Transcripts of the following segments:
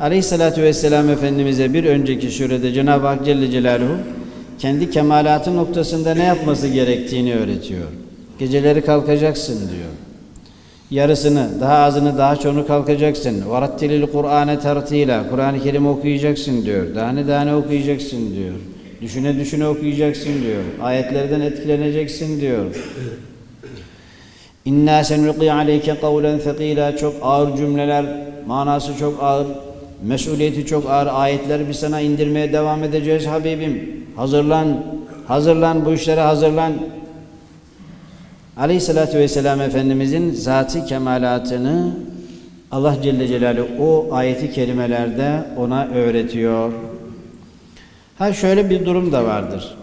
Aleyhissalatü vesselam Efendimiz'e bir önceki surede Cenab-ı Hak Celle Celaluhu kendi kemalatı noktasında ne yapması gerektiğini öğretiyor. Geceleri kalkacaksın diyor. Yarısını, daha azını, daha çoğunu kalkacaksın. Varattilil Kur'ane tertila. Kur'an-ı Kerim okuyacaksın diyor. Tane tane okuyacaksın diyor. Düşüne düşüne okuyacaksın diyor. Ayetlerden etkileneceksin diyor. İnna senulqi aleyke kavlen thaqila çok ağır cümleler, manası çok ağır, mesuliyeti çok ağır ayetler biz sana indirmeye devam edeceğiz Habibim. Hazırlan, hazırlan bu işlere hazırlan. Aleyhissalatü vesselam Efendimizin zati kemalatını Allah Celle Celaluhu o ayeti kerimelerde ona öğretiyor. Ha şöyle bir durum da vardır.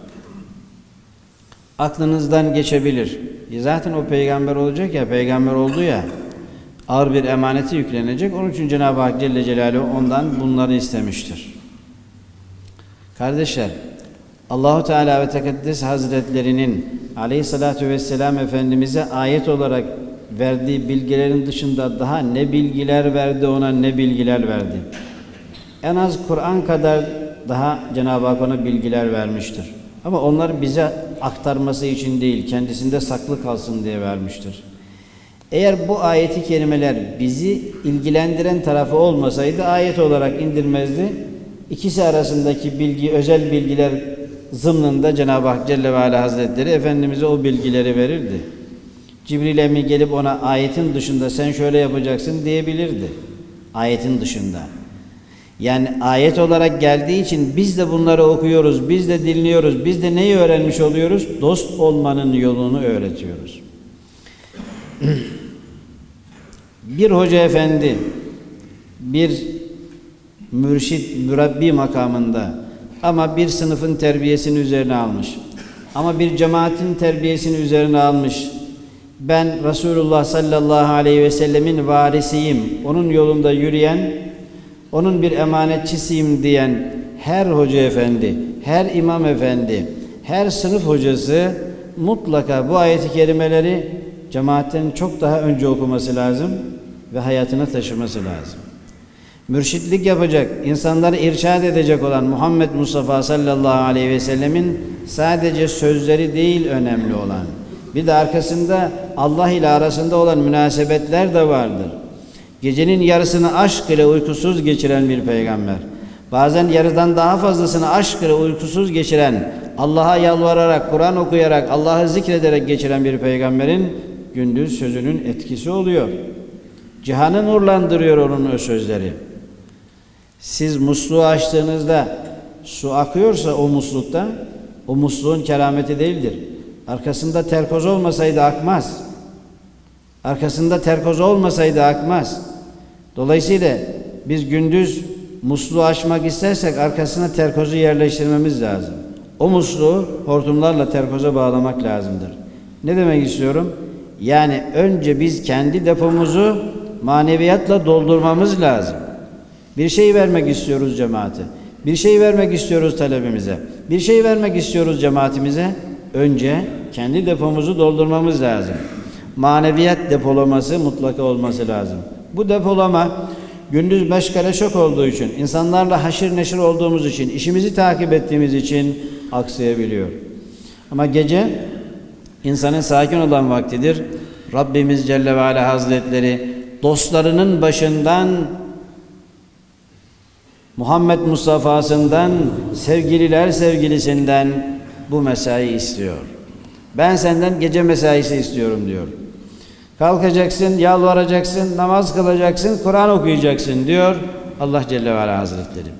Aklınızdan geçebilir. E Zaten o peygamber olacak ya, peygamber oldu ya, ağır bir emaneti yüklenecek. Onun için Cenab-ı Hak Celle Celaluhu ondan bunları istemiştir. Kardeşler, Allahu Teala ve Tekaddes Hazretlerinin Aleyhissalatu vesselam Efendimiz'e ayet olarak verdiği bilgilerin dışında daha ne bilgiler verdi ona ne bilgiler verdi. En az Kur'an kadar daha Cenab-ı Hak ona bilgiler vermiştir. Ama onlar bize aktarması için değil, kendisinde saklı kalsın diye vermiştir. Eğer bu ayeti kerimeler bizi ilgilendiren tarafı olmasaydı ayet olarak indirmezdi. İkisi arasındaki bilgi, özel bilgiler zımnında Cenab-ı Hak Celle ve Ala Hazretleri Efendimiz'e o bilgileri verirdi. Cibril emmi gelip ona ayetin dışında sen şöyle yapacaksın diyebilirdi. Ayetin dışında. Yani ayet olarak geldiği için biz de bunları okuyoruz, biz de dinliyoruz, biz de neyi öğrenmiş oluyoruz? Dost olmanın yolunu öğretiyoruz. Bir hoca efendi, bir mürşit, mürabbi makamında ama bir sınıfın terbiyesini üzerine almış. Ama bir cemaatin terbiyesini üzerine almış. Ben Resulullah sallallahu aleyhi ve sellemin varisiyim. Onun yolunda yürüyen, onun bir emanetçisiyim diyen her hoca efendi, her imam efendi, her sınıf hocası mutlaka bu ayeti kerimeleri cemaatten çok daha önce okuması lazım ve hayatına taşıması lazım. Mürşitlik yapacak, insanları irşad edecek olan Muhammed Mustafa sallallahu aleyhi ve sellemin sadece sözleri değil önemli olan. Bir de arkasında Allah ile arasında olan münasebetler de vardır. Gecenin yarısını aşk ile uykusuz geçiren bir peygamber. Bazen yarıdan daha fazlasını aşk ile uykusuz geçiren, Allah'a yalvararak, Kur'an okuyarak, Allah'ı zikrederek geçiren bir peygamberin gündüz sözünün etkisi oluyor. Cihanı nurlandırıyor onun o sözleri. Siz musluğu açtığınızda su akıyorsa o muslukta, o musluğun kerameti değildir. Arkasında terkoz olmasaydı akmaz. Arkasında terkoz olmasaydı akmaz. Dolayısıyla biz gündüz musluğu açmak istersek arkasına terkozu yerleştirmemiz lazım. O musluğu hortumlarla terkoza bağlamak lazımdır. Ne demek istiyorum? Yani önce biz kendi depomuzu maneviyatla doldurmamız lazım. Bir şey vermek istiyoruz cemaate. Bir şey vermek istiyoruz talebimize. Bir şey vermek istiyoruz cemaatimize. Önce kendi depomuzu doldurmamız lazım. Maneviyat depolaması mutlaka olması lazım. Bu depolama gündüz meşgale çok olduğu için, insanlarla haşır neşir olduğumuz için, işimizi takip ettiğimiz için aksayabiliyor. Ama gece insanın sakin olan vaktidir. Rabbimiz Celle ve Ala Hazretleri dostlarının başından Muhammed Mustafa'sından, sevgililer sevgilisinden bu mesai istiyor. Ben senden gece mesaisi istiyorum diyor. Kalkacaksın, yalvaracaksın, namaz kılacaksın, Kur'an okuyacaksın diyor Allah Celle ve Ala Hazretleri.